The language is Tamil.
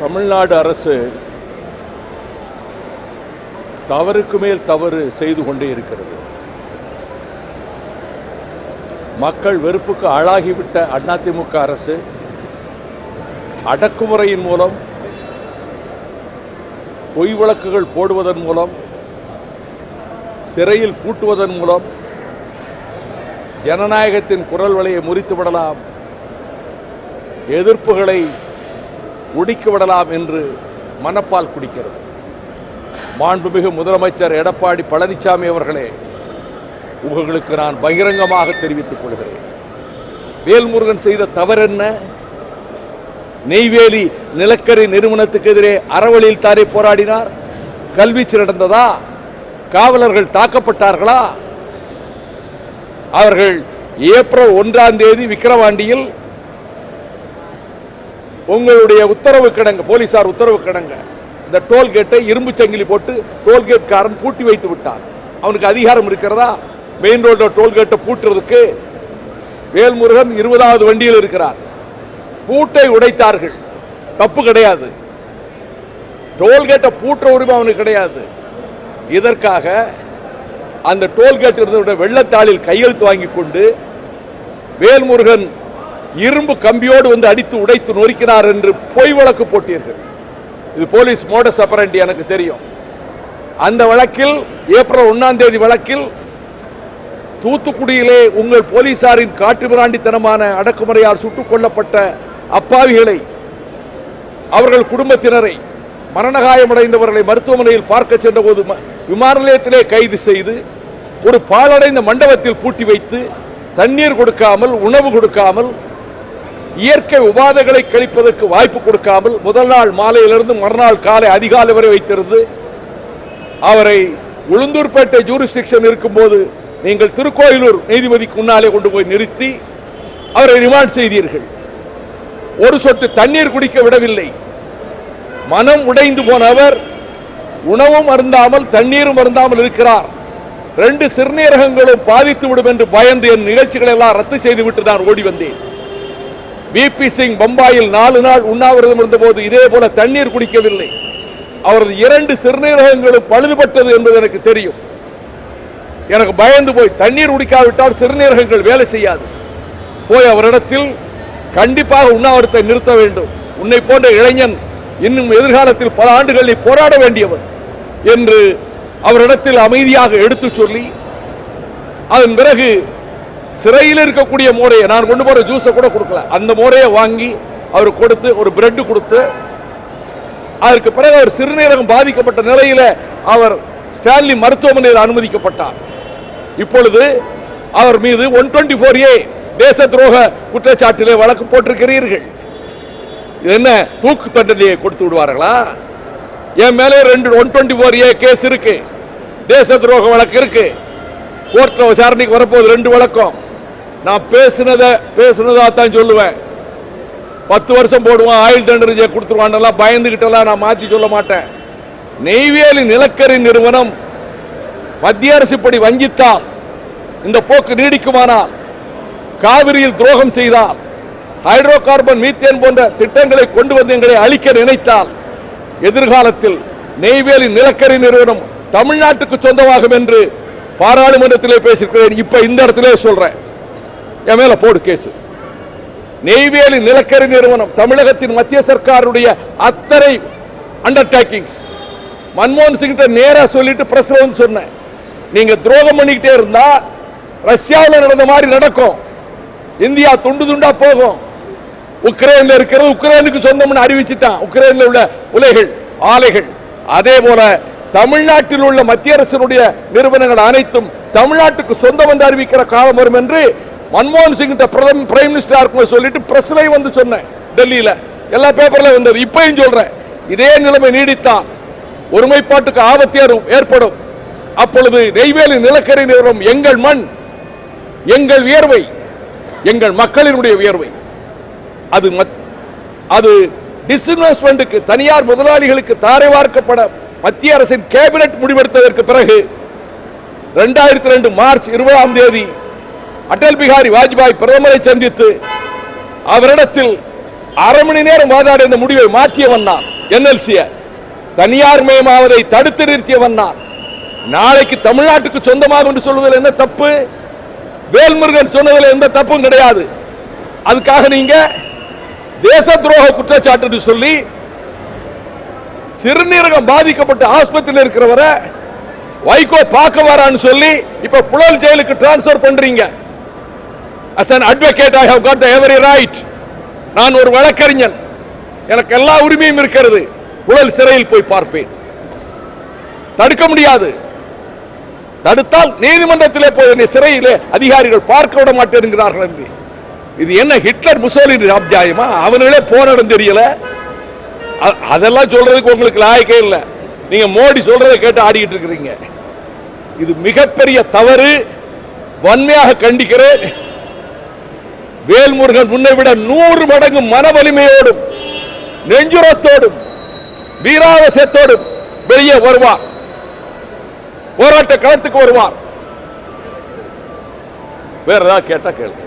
தமிழ்நாடு அரசு தவறுக்கு மேல் தவறு செய்து கொண்டே இருக்கிறது. மக்கள் வெறுப்புக்கு ஆளாகிவிட்ட அதிமுக அரசு அடக்குமுறையின் மூலம் பொய் வழக்குகள் போடுவதன் மூலம் சிறையில் பூட்டுவதன் மூலம் ஜனநாயகத்தின் குரல் வலையை முறித்து விடலாம் எதிர்ப்புகளை ஒடுக்கி விடலாம் என்று மனப்பால் குடிக்கிறது. மாண்புமிகு முதலமைச்சர் எடப்பாடி பழனிசாமி அவர்களே உங்களுக்கு நான் பகிரங்கமாக தெரிவித்துக் கொள்கிறேன். வேல்முருகன் செய்த தவறென்ன? நெய்வேலி நிலக்கரி நிறுவனத்துக்கு எதிரே அறவழியில் தானே போராடினார்? கல்வீச்சு நடந்ததா காவலர்கள் தாக்கப்பட்டார்களா? அவர்கள் ஏப்ரல் ஒன்றாம் தேதி விக்கிரவாண்டியில் உங்களுடைய உத்தரவு கிடங்க போலீசார் உத்தரவு கிடங்க. இந்த டோல்கேட்டை இரும்பு சங்கிலி போட்டு டோல்கேட் காரன் பூட்டி வைத்து விட்டார் அவனுக்கு அதிகாரம் இருக்கிறதா? மெயின் ரோட்டில் டோல்கேட்டை பூட்டுறதுக்கு வேல்முருகன் இருபதாவது வண்டியில் இருக்கிறார். பூட்டை உடைத்தார்கள். தப்பு கிடையாது. டோல்கேட்டை பூட்டுற உரிமை அவனுக்கு கிடையாது. இதற்காக அந்த டோல்கேட் இருந்த வெள்ளத்தாளில் கையெழுத்து வாங்கி கொண்டு வேல்முருகன் இரும்பு கம்பியோடு வந்து அடித்து உடைத்து நொறுக்கினார் என்று பொய் வழக்கு போட்டீர்கள். இது போலீஸ் மோடஸ் அப்பரண்டி எனக்கு தெரியும். அந்த வழக்கில் ஏப்ரல் ஒன்னாம் தேதி வழக்கில் தூத்துக்குடியிலே உங்கள் போலீசாரின் காட்டுமிராண்டித்தனமான அடக்குமுறையால் சுட்டுக் கொல்லப்பட்ட அப்பாவிகளை அவர்கள் குடும்பத்தினரை மரணகாயமடைந்தவர்களை மருத்துவமனையில் பார்க்க சென்றபோது ம- விமான நிலையத்திலே கைது செய்து ஒரு பாழடைந்த மண்டபத்தில் பூட்டி வைத்து தண்ணீர் கொடுக்காமல் உணவு கொடுக்காமல் இயற்கை உபாதைகளை கழிப்பதற்கு வாய்ப்பு கொடுக்காமல் முதல் நாள் மாலையிலிருந்து மறுநாள் காலை அதிகாலை வரை வைத்திருந்து அவரை உளுந்தூர்பேட்டை ஜூரிஸ்டிக்ஷன் இருக்கும்போது நீங்கள் திருக்கோயிலூர் நீதிபதிக்கு முன்னாலே கொண்டு போய் நிறுத்தி அவரை ரிமாண்ட் செய்தீர்கள். ஒரு சொட்டு தண்ணீர் குடிக்க விடவில்லை. மனம் உடைந்து போன அவர் உணவும் அருந்தாமல் தண்ணீரும் அருந்தாமல் இருக்கிறார். ரெண்டு சிறுநீரகங்களும் பாதித்து விடும் என்று பயந்து என் நிகழ்ச்சிகளை எல்லாம் ரத்து செய்துவிட்டு நான் ஓடி வந்தேன். விபி சிங் பம்பாயில் நாலு நாள் உண்ணாவிரதம் இருந்தபோது இதே போல தண்ணீர் குடிக்கவில்லை. அவரது இரண்டு சிறுநீரகங்களும் பழுதுபட்டது என்பது எனக்கு தெரியும். எனக்கு பயந்து போய் தண்ணீர் குடிக்காவிட்டால் சிறுநீரகங்கள் வேலை செய்யாது. போய் அவரிடத்தில் கண்டிப்பாக உண்ணாவிரத்தை நிறுத்த வேண்டும். உன்னை போன்ற இளைஞன் இன்னும் எதிர்காலத்தில் பல ஆண்டுகள் நீ போராட வேண்டியவன் என்று அவரிடத்தில் அமைதியாக எடுத்துச் சொல்லி அதன் பிறகு சிறையில் இருக்கக்கூடிய மோரையை நான் கொண்டு போகிற ஜூஸை கூட கொடுக்கல. அந்த மோரையை வாங்கி அவர் கொடுத்து ஒரு பிரெட் கொடுத்து அதற்கு பிறகு அவர் சிறுநீரகம் பாதிக்கப்பட்ட நிலையில் அவர் ஸ்டான்லி மருத்துவமனையில் அனுமதிக்கப்பட்டார். இப்பொழுது அவர் மீது ஒன் டுவெண்ட்டி ஃபோர் ஏ தேச துரோக குற்றச்சாட்டிலே வழக்கு போட்டிருக்கிறீர்கள். என்ன தூக்கு தண்டனையை கொடுத்து விடுவார்களா? என் மேலே ரெண்டு one twenty four A case இருக்கு. தேச துரோக வழக்கு இருக்கு. கோர்ட்டில் விசாரணைக்கு வரப்போகுது ரெண்டு வழக்கம். நான் பேசுனதை பேசுனதா தான் சொல்லுவேன். பத்து வருஷம் போடுவான் ஆயுள் டெண்டர் கொடுத்துருவான்லாம் பயந்துகிட்டலாம் நான் மாற்றி சொல்ல மாட்டேன். நெய்வேலி நிலக்கரி நிறுவனம் மத்திய அரசு இப்படி வஞ்சித்தால் இந்த போக்கு நீடிக்குமானால் காவிரியில் துரோகம் செய்தால் ஹைட்ரோ கார்பன் மீத்தேன் போன்ற திட்டங்களை கொண்டு வந்து எங்களை அழிக்க நினைத்தால் எதிர்காலத்தில் நெய்வேலி நிலக்கரி நிறுவனம் தமிழ்நாட்டுக்கு சொந்தமாகும் என்று பாராளுமன்றத்திலே பேசியிருக்கிறேன். இப்ப இந்த இடத்திலே சொல்றேன். என் மேல போடு கேசு நெய்வேலி நிலக்கரி நிறுவனம் தமிழகத்தின் மத்திய சர்க்காருடைய அத்தனை அண்டர்டேக்கிங்ஸ் மன்மோகன் சிங் கிட்ட நேரா சொல்லிட்டு பிரஸ்ல வந்து சொன்னேன். நீங்க துரோகம் பண்ணிக்கிட்டே இருந்தா ரஷ்யாவில் நடந்த மாதிரி நடக்கும். இந்தியா துண்டு துண்டா போகும். உக்ரைன்ல இருக்கிறது உக்ரைனுக்கு சொந்தம்னு அறிவிச்சிட்டான். உக்ரைன்ல உள்ள உலைகள் ஆலைகள். அதே போல தமிழ்நாட்டில் உள்ள மத்திய அரசினுடைய நிறுவனங்கள் அனைத்தும் தமிழ்நாட்டுக்கு சொந்தம் என்று அறிவிக்கிற காலம் வரும் என்று மன்மோகன் சிங் பிரதம பிரைம் மினிஸ்டரா இருக்கும் சொல்லிட்டு பிரஸ்ல வந்து சொன்னேன் டெல்லியில. எல்லா பேப்பர்ல வந்தது. இப்பயும் சொல்றேன். இதே நிலைமை நீடித்தால் ஒருமைப்பாட்டுக்கு ஆபத்து ஏற்படும். அப்பொழுது நெய்வேலி நிலக்கரி நிறுவனம் எங்கள் மண் எங்கள் வியர்வை எங்கள் மக்களினுடைய வியர்வை. அது மத்- அது டிஸ்இன்வெஸ்ட்மெண்ட்டுக்கு தனியார் முதலாளிகளுக்கு தாரை வார்க்கப்பட மத்திய அரசின் கேபினெட் முடிவெடுத்ததற்கு பிறகு ரெண்டாயிரத்தி ரெண்டு மார்ச் இருபதாம் தேதி அடல் பிகாரி வாஜ்பாய் பிரதமரை சந்தித்து அவரிடத்தில் அரை மணி நேரம் வாதாடி இந்த முடிவை மாற்றியவன் நான் என்எல்சிய. தனியார் மயமாவதை தடுத்து நிறுத்தியவன் நான் நாளைக்கு தமிழ்நாட்டுக்கு சொந்தமாகும் என்று சொல்வதில் என்ன தப்பு? வேல்முருகன் சொன்னதில் எந்த தப்பும் கிடையாது. அதுக்காக நீங்க தேச துரோக குற்றச்சாட்டு என்று சொல்லி சிறுநீரகம் பாதிக்கப்பட்ட ஆஸ்பத்திரியில் இருக்கிறவரை வைகோ பார்க்க வரான்னு சொல்லி இப்ப புழல் ஜெயிலுக்கு டிரான்ஸ்பர் பண்றீங்க. As an advocate i have got the every right. நான் ஒரு வழக்கறிஞன். எனக்கு எல்லா உரிமையும் இருக்கிறது. உடல் சிறையில் போய் பார்ப்பேன். தடுக்க முடியாது. தடுத்தால் நீதிமன்றத்திலே போய் என்னை சிறையிலே அதிகாரிகள் பார்க்க விட மாட்டேங்கிறார்கள் என்று. இது என்ன ஹிட்லர் முசோலின் அத்தியாயமா? அவனுங்களே போன இடம் தெரியல. அதெல்லாம் சொல்றதுக்கு உங்களுக்கு லாயக்கே இல்லை. நீங்க மோடி சொல்றதை கேட்டு ஆடிக்கிட்டு இருக்கிறீங்க. இது மிகப்பெரிய தவறு. வன்மையாக கண்டிக்கிறேன். வேல்முருகன் முன்னை விட நூறு மடங்கு மன வலிமையோடும் நெஞ்சுரத்தோடும் வீராவசியத்தோடும் வெளியே வருவார். போராட்ட களத்துக்கு வருவார். வேற ஏதாவது கேட்டா கேளுங்க.